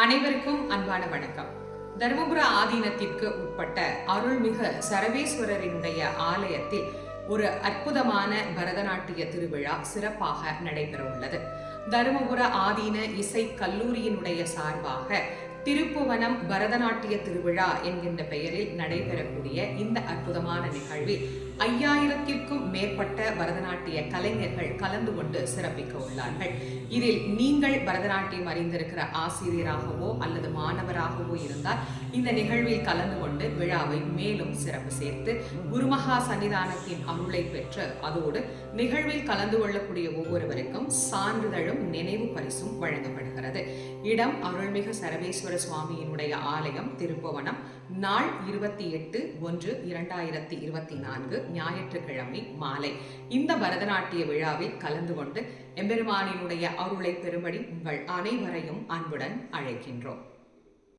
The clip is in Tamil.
அனைவருக்கும் அன்பான வணக்கம். தருமபுர ஆதீனத்திற்கு உட்பட்ட அருள்மிகு சரவேஸ்வரரினுடைய ஆலயத்தில் ஒரு அற்புதமான பரதநாட்டிய திருவிழா சிறப்பாக நடைபெற உள்ளது தருமபுர ஆதீன இசை கல்லூரியினுடைய சார்பாக திருப்புவனம் பரதநாட்டிய திருவிழா என்கின்ற பெயரில் நடைபெறக்கூடிய இந்த அற்புதமான நிகழ்வில் ஐயாயிரத்திற்கும் மேற்பட்ட பரதநாட்டிய கலைஞர்கள் கலந்து கொண்டு சிறப்பிக்க உள்ளார்கள். இதில் நீங்கள் பரதநாட்டியம் அறிந்திருக்கிற ஆசிரியராகவோ அல்லது மாணவராகவோ இருந்தால் இந்த நிகழ்வில் கலந்து கொண்டு விழாவை மேலும் சிறப்பு சேர்த்து குருமகா சன்னிதானத்தின் அருளை பெற்று அதோடு நிகழ்வில் கலந்து கொள்ளக்கூடிய ஒவ்வொருவருக்கும் சான்றிதழும் நினைவு பரிசும் வழங்கப்படுகிறது. இடம் அருள்மிகு சரவேஸ்வர சுவாமியினுடைய ஆலயம் திருப்புவனம் நாள் இருபத்தி எட்டு ஒன்று இரண்டாயிரத்தி இருபத்தி நான்கு ஞாயிற்றுக்கிழமை மாலை. இந்த பரதநாட்டிய விழாவில் கலந்து கொண்டு எம்பெருமானினுடைய அருளை பெறும்படி உங்கள் அனைவரையும் அன்புடன் அழைக்கின்றோம்.